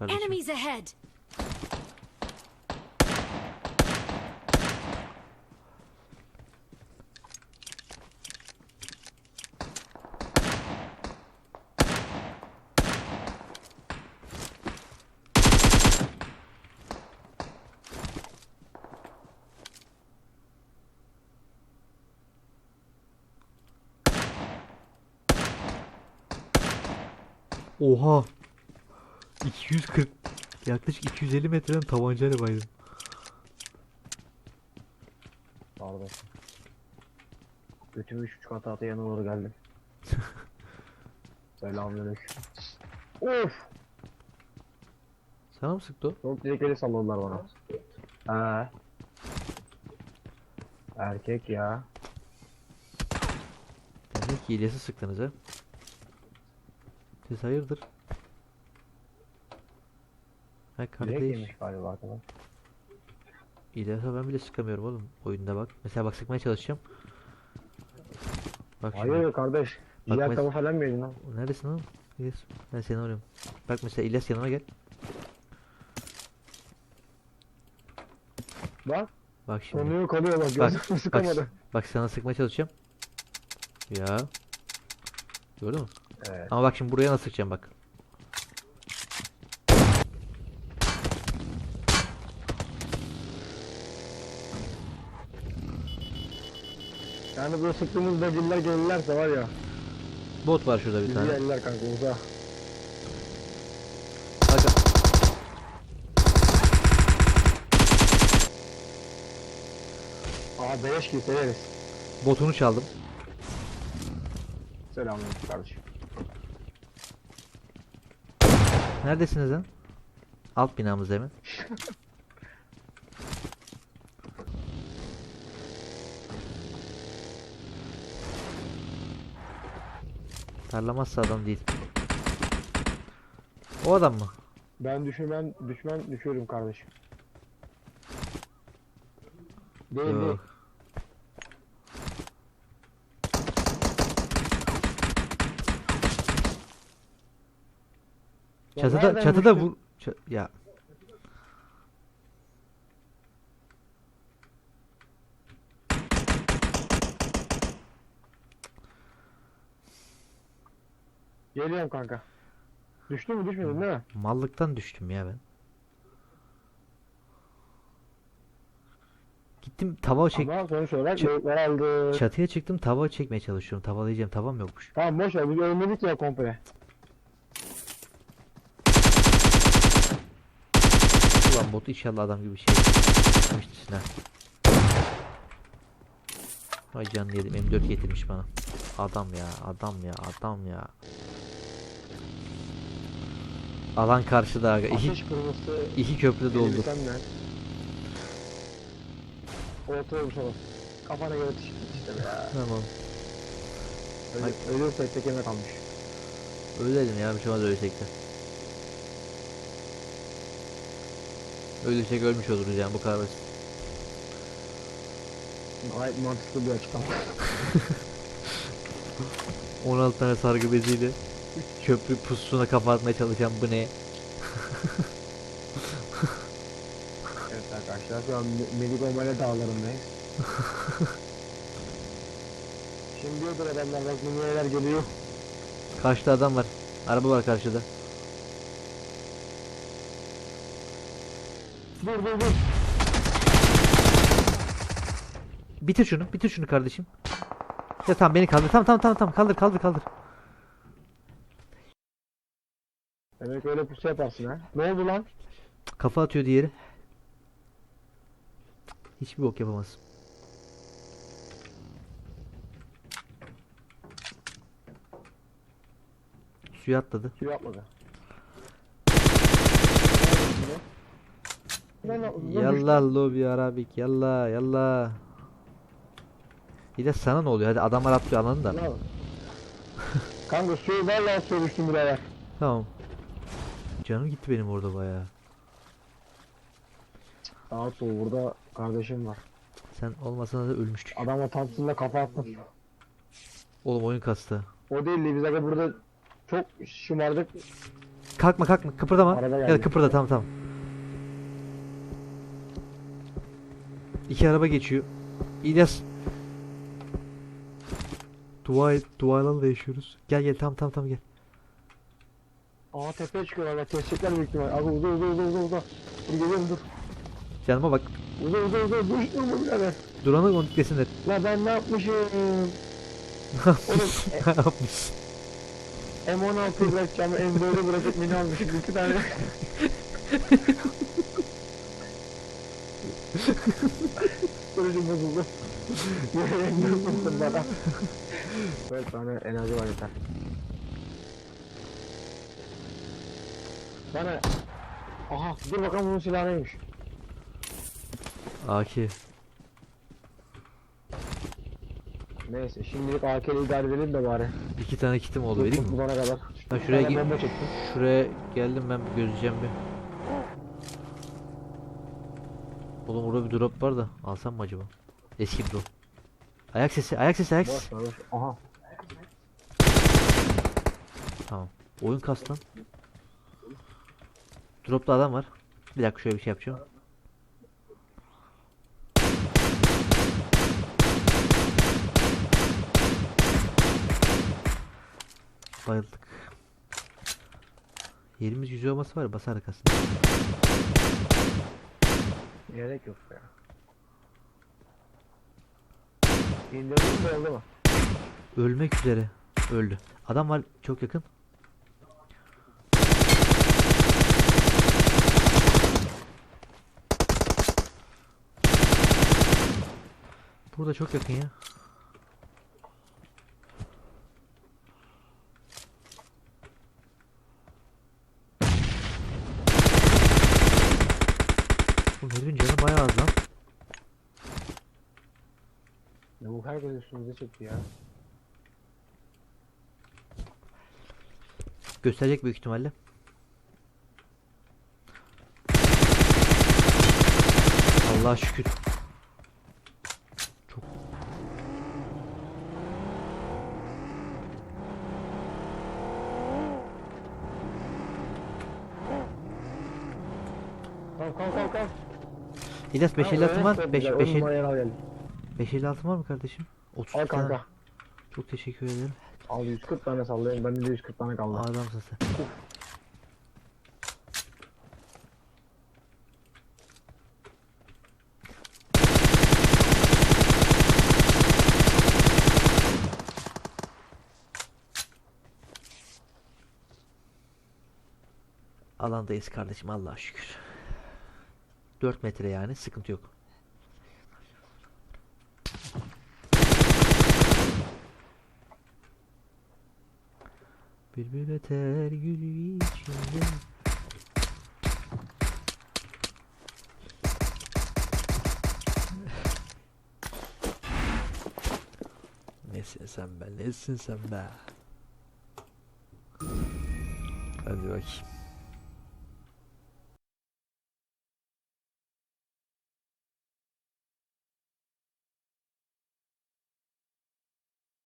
Enemies ahead! Oha. 240 yaklaşık 250 metreden tabancayla baydım. Pardon. Götümü üç kat atı yanına doğru geldim. Selamünaleyküm. Of! Sana mı sıktı o? Çok tehlikeli salladılar bana. He. Erkek ya. Demek ki İlyas'ı sıktınız ha. Siz hayırdır? Ha Direkt kardeş. yemiş galiba arkadan. İlyas'a ben bile sıkamıyorum oğlum. Oyunda bak. Mesela bak sıkmaya çalışacağım. Bak şimdi. Hayır kardeş. Bak Diğer mes- falan mı yedin lan? Neredesin oğlum? İlyas. Ben seni arıyorum. Bak mesela İlyas yanıma gel. Bak. Bak şimdi. Konuyu kalıyor bak. Bak, Bak, sıkamadı. bak sana sıkmaya çalışacağım. Ya. Gördün mü? Evet. Ama bak şimdi buraya nasıl sıkacağım bak. Yani böyle sıktığımız begiller gelirlerse var ya. Bot var şurada bir tane. yerler kanka uza. Aa beleş gibi severiz. botunu çaldım. Selamünaleyküm kardeşim. Neredesiniz lan? Alt binamızda hemen. Tarlamazsa adam değil. O adam mı? Ben düşman düşman düşüyorum kardeşim. Değil değil. Ya Çatıda nereden çatıda düştün? vur. Ça- ya Geliyorum kanka. Düştü mü düşmedin değil mi? mallıktan düştüm ya ben. Gittim tava çek Ama sonuç olarak Ç- böğürtler aldı. çatıya çıktım tava çekmeye çalışıyorum. Tavalayacağım tavam yokmuş. Tamam boş ver biz ölmedik ya komple. Ulan bot inşallah adam gibi şey yapmıştır. Ay canını yedim M4 getirmiş bana. Adam ya adam ya adam ya. Alan karşıda aga. İki, Ateş kırmızısı iki köprü doldu. Oturmuş olur. Kafana göre tişit işte ya. Tamam. Ölü, ölürsek tekeme kalmış. Ölelim ya bir şey olmaz ölsek de. Ölürsek ölmüş oluruz yani bu kadar basit. Gayet mantıklı bir açıklama. 16 tane sargı beziyle köprü pusuna kapatmaya çalışan bu ne? evet arkadaşlar şu an Me- Meligomele dağlarındayız. Şimdi diyordur adamlar bak numaralar geliyor. Karşıda adam var. Araba var karşıda. Dur dur dur. Bitir şunu, bitir şunu kardeşim. Ya tamam beni kaldır. Tamam tamam tamam tamam kaldır kaldır kaldır. Demek öyle pusu yaparsın ha. Ne oldu lan? Kafa atıyor diğeri. Hiçbir bok yapamaz. Suya atladı. Kim yapmadı? Lan, lan, lan, Yallah lobi arabik yallah yallah. Bir de sana ne oluyor? Hadi adamlar atlıyor anladın da. Kanka suyu vallahi sövüştüm birader. Tamam. Canım gitti benim orada bayağı. Rahat ol burada kardeşim var. Sen olmasan da ölmüştük. Adama tatlıyla kafa attım. Oğlum oyun kastı. O değil de biz aga burada çok şımardık. Kalkma kalkma kıpırdama. Araba Ya kıpırda tamam tamam. İki araba geçiyor. İlyas. Dua et, duayla da yaşıyoruz. Gel gel tam tam tam gel. Aa tepeye çıkıyorlar bak kesecekler büyük ihtimal. Aga uza uza uza uza uza. Dur geliyorum dur. Canıma bak. Uza uza uza dur durma birader. Duranı onu desinler. La ben ne yapmışım? Ne yapmış? ne yapmış? M16 bırakacağım, M4'ü bırakıp beni almışım. İki tane. Psikolojim bozuldu. M4 bulsun bana? Dört tane enerji var yeter. Bana... Aha dur bakalım bunun silahı neymiş. AK. Neyse şimdilik AK'li idare edelim de bari. İki tane kitim oldu vereyim mi? Bulana kadar. Ben şuraya gi-. Şuraya geldim ben gözleyeceğim bir. Oğlum burada bir drop var da alsam mı acaba? Eski bir drop. Ayak sesi, ayak sesi, ayak sesi. Boş ver boş. Aha. Tamam. Oyun kastı lan. Dropta adam var. Bir dakika şöyle bir şey yapacağım. Bayıldık. Yerimiz yüzü olması var basar arkasında. Gerek yok ya. İndirdin mi oldu mu? Ölmek üzere. Öldü. Adam var çok yakın. Burada çok yakın ya. Bayağı az lan. Ya bu herkes üstümüze çekti ya. Gösterecek büyük ihtimalle. Allah'a şükür. İlyas 556 var mı? 5 5 5 numara yer al gel. 556 var mı kardeşim? 30 Al tane. kanka. Çok teşekkür ederim. Al 140 tane sallayayım. Bende de 140 tane kaldı. Adamsın sen. Alandayız kardeşim Allah'a şükür. 4 metre yani sıkıntı yok. Bülbül öter gül içinde. Nesin sen be, nesin sen be? Hadi bakayım.